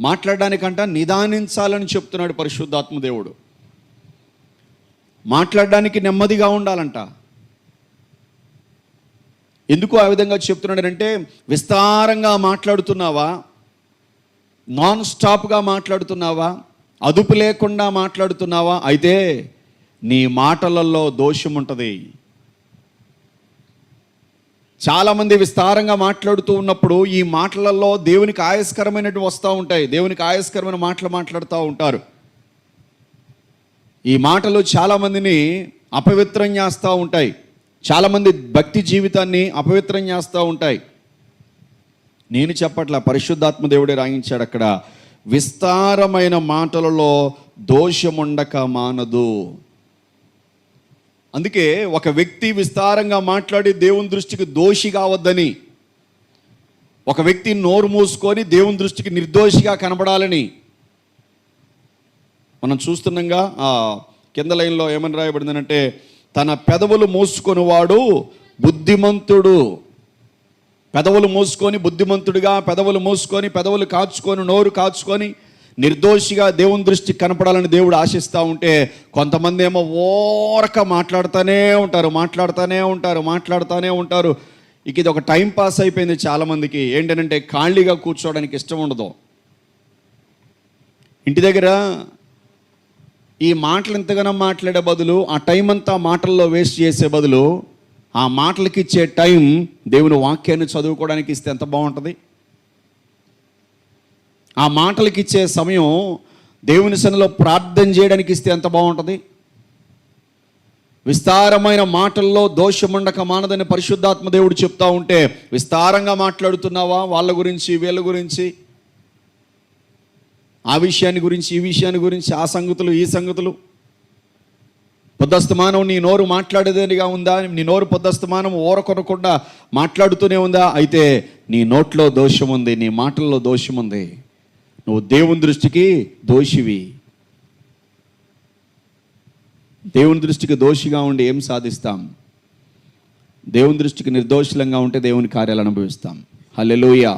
మాట్లాడడానికంట నిదానించాలని చెప్తున్నాడు పరిశుద్ధాత్మ దేవుడు. మాట్లాడడానికి నెమ్మదిగా ఉండాలంట. ఎందుకు ఆ విధంగా చెప్తున్నాడంటే విస్తారంగా మాట్లాడుతున్నావా? నాన్ స్టాప్గా మాట్లాడుతున్నావా? అదుపు లేకుండా మాట్లాడుతున్నావా? అయితే నీ మాటలలో దోషం ఉంటుంది చాలామంది విస్తారంగా మాట్లాడుతూ ఉన్నప్పుడు ఈ మాటలలో దేవునికి ఆయస్కరమైనటువంటి వస్తూ ఉంటాయి. దేవునికి ఆయస్కరమైన మాటలు మాట్లాడుతూ ఉంటారు. ఈ మాటలు చాలామందిని అపవిత్రం చేస్తూ ఉంటాయి. చాలామంది భక్తి జీవితాన్ని అపవిత్రం చేస్తూ ఉంటాయి. నేను చెప్పట్ల పరిశుద్ధాత్మ దేవుడే రాయించాడు అక్కడ విస్తారమైన మాటలలో దోషముండక మానదు. అందుకే ఒక వ్యక్తి విస్తారంగా మాట్లాడి దేవుని దృష్టికి దోషి కావద్దని ఒక వ్యక్తి నోరు మూసుకొని దేవుని దృష్టికి నిర్దోషిగా కనబడాలని మనం చూస్తున్నాగా ఆ కింద లైన్లో ఏమని రాయబడిందంటే తన పెదవులు మూసుకొని వాడు బుద్ధిమంతుడు. పెదవులు మూసుకొని బుద్ధిమంతుడిగా పెదవులు మూసుకొని పెదవులు కాచుకొని నోరు కాచుకొని నిర్దోషిగా దేవుని దృష్టి కనపడాలని దేవుడు ఆశిస్తూ ఉంటే కొంతమంది ఏమో ఓరక మాట్లాడుతూనే ఉంటారు మాట్లాడుతూనే ఉంటారు మాట్లాడుతూనే ఉంటారు. ఇక ఇది ఒక టైం పాస్ అయిపోయింది చాలామందికి. ఏంటంటే ఖాళీగా కూర్చోవడానికి ఇష్టం ఉండదు. ఇంటి దగ్గర ఈ మాటలు ఎంతగానో మాట్లాడే బదులు ఆ టైం అంతా మాటల్లో వేస్ట్ చేసే బదులు ఆ మాటలకి ఇచ్చే టైం దేవుని వాక్యాన్ని చదువుకోవడానికి ఇస్తే ఎంత బాగుంటుంది? ఆ మాటలకి ఇచ్చే సమయం దేవుని సన్నిలో ప్రార్థన చేయడానికి ఇస్తే ఎంత బాగుంటుంది? విస్తారమైన మాటల్లో దోషముండక మానదని పరిశుద్ధాత్మ దేవుడు చెప్తా ఉంటే విస్తారంగా మాట్లాడుతున్నావా? వాళ్ళ గురించి వీళ్ళ గురించి? ఆ విషయాన్ని గురించి ఈ విషయాన్ని గురించి ఆ సంగతులు ఈ సంగతులు? పొద్దస్తమానం నీ నోరు మాట్లాడేదిగా ఉందా? నీ నోరు పొద్దస్తమానం ఊరకొనకుండా మాట్లాడుతూనే ఉందా? అయితే నీ నోట్లో దోషం ఉంది నీ మాటల్లో దోషం ఉంది నువ్వు దేవుని దృష్టికి దోషివి. దేవుని దృష్టికి దోషిగా ఉండి ఏం సాధిస్తాం? దేవుని దృష్టికి నిర్దోషులంగా ఉంటే దేవుని కార్యాలు అనుభవిస్తాం. హల్లెలూయా.